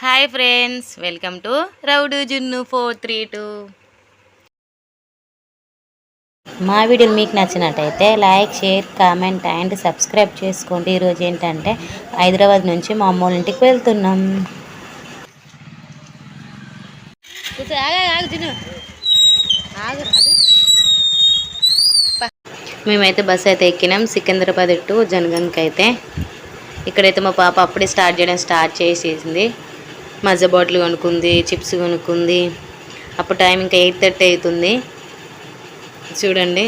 Hi friends welcome to రౌడు జున్ను four three two. మా వీడియోలు మీకు నచ్చినట్టయితే like share comment and subscribe చేసుకోండి. ఈరోజు ఏంటంటే హైదరాబాద్ నుంచి మా అమ్మోళ్ళ ఇంటికి వెళ్తున్నాం. మేమైతే బస్ అయితే ఎక్కినాం. సికింద్రాబాద్ టు జనగంకి అయితే. ఇక్కడైతే మా పాప అప్పుడే స్టార్ట్ చేయడం స్టార్ట్ చేసేసింది. మజ్జ బాటిల్ కొనుక్కుంది చిప్స్ కొనుక్కుంది. అప్పుడు టైం ఇంకా ఎయిట్ థర్టీ అవుతుంది. చూడండి.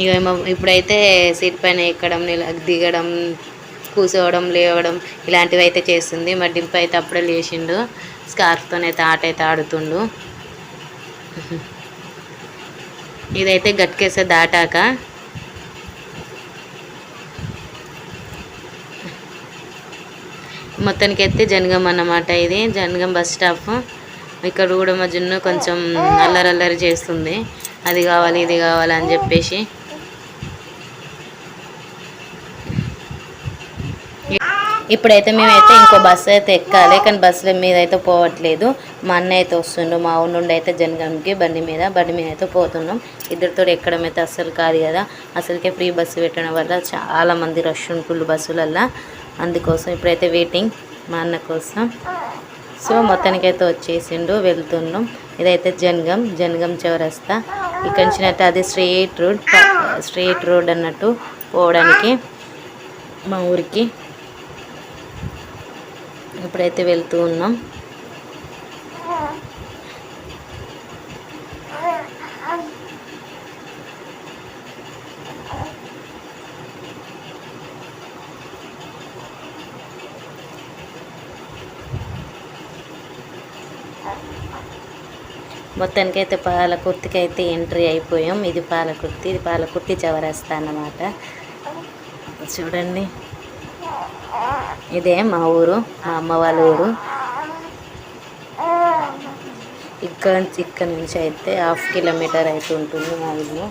ఇక ఇప్పుడైతే సీట్ పైన ఎక్కడం దిగడం కూర్చోవడం లేవడం ఇలాంటివి అయితే చేస్తుంది. మా డింపు అయితే అప్పుడే లేచిండు. స్కార్ఫ్తో అయితే ఆట అయితే ఆడుతుండు. ఇదైతే గట్కేసే దాటాక మొత్తానికి అయితే జనగం అన్నమాట ఇది. Jangaon bus stop. ఇక్కడ కూడా మధ్యన కొంచెం అల్లరి అల్లరి చేస్తుంది. అది కావాలి ఇది కావాలి అని చెప్పేసి. ఇప్పుడైతే మేమైతే ఇంకో బస్సు అయితే ఎక్కాలి కానీ బస్సుల మీద అయితే పోవట్లేదు. మా అన్న అయితే వస్తుండు మా ఊరి నుండి అయితే జనగంకి బండి మీద బండి మీద అయితే పోతున్నాం. ఇద్దరితో ఎక్కడం అయితే అస్సలు కాదు కదా. అసలుకే ఫ్రీ బస్సు పెట్టడం వల్ల చాలా మంది రష్ ఉంటుండ్రు బస్సులల్లో. అందుకోసం ఇప్పుడైతే వెయిటింగ్ మా అన్న కోసం. సో మొత్తానికైతే వచ్చేసిండు వెళ్తున్నాం. ఇదైతే జనగం జనగం చౌరస్తా. ఇక్కడి నుంచి అంటే అది స్ట్రేట్ రోడ్ స్ట్రేట్ రోడ్ అన్నట్టు పోవడానికి మా ఊరికి. ఇప్పుడైతే వెళ్తూ ఉన్నాం. మొత్తానికైతే పాలకుర్తికి అయితే ఎంట్రీ అయిపోయాం. ఇది పాలకుర్తి ఇది పాలకుర్తి చవరస్తా అన్నమాట. చూడండి. ఇదే మా ఊరు మా అమ్మ వాళ్ళ ఊరు. ఇక్కడ నుంచి ఇక్కడ నుంచి అయితే హాఫ్ కిలోమీటర్ అయితే ఉంటుంది మా ఇల్లు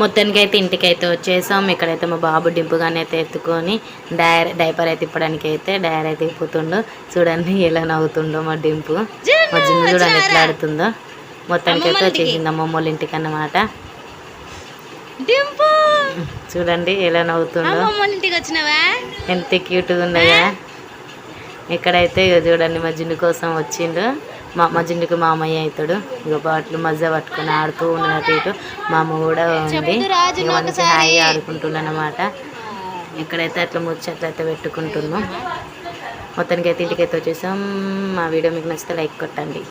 మొత్తానికి అయితే ఇంటికి అయితే వచ్చేసాం. ఇక్కడైతే మా బాబు డింపుగానే అయితే ఎత్తుకొని డైర్ డైపర్ అయితే ఇప్పడానికి అయితే డైర్ అయితే ఇప్పుతుండో చూడండి ఎలా నవ్వుతుండో మా డింపు. మా జిన్ను చూడండి ఎట్లా ఆడుతుందో. మొత్తానికి అయితే వచ్చేసింది అమ్మమ్మ వాళ్ళ ఇంటికి అన్నమాట. చూడండి ఎలా ఇంటికి వచ్చినావా? ఎంత క్యూట్గా ఉన్నాయా? ఇక్కడైతే ఇక చూడండి మా జిన్ను కోసం వచ్చిండు. మా మా జిన్నుకి మామయ్య అవుతాడు ఇక బాట్లు మజ్జ పట్టుకొని ఆడుతూ ఉన్నాడు ఇటు. మా అమ్మ కూడా ఉంది. ఇక మంచి హాయి ఆడుకుంటున్నాను అనమాట ఇక్కడైతే అట్లా ముచ్చట్లు అయితే పెట్టుకుంటున్నాం మొత్తానికి అయితే ఇంటికి అయితే వచ్చేసాం. మా వీడియో మీకు నచ్చితే లైక్ కొట్టండి.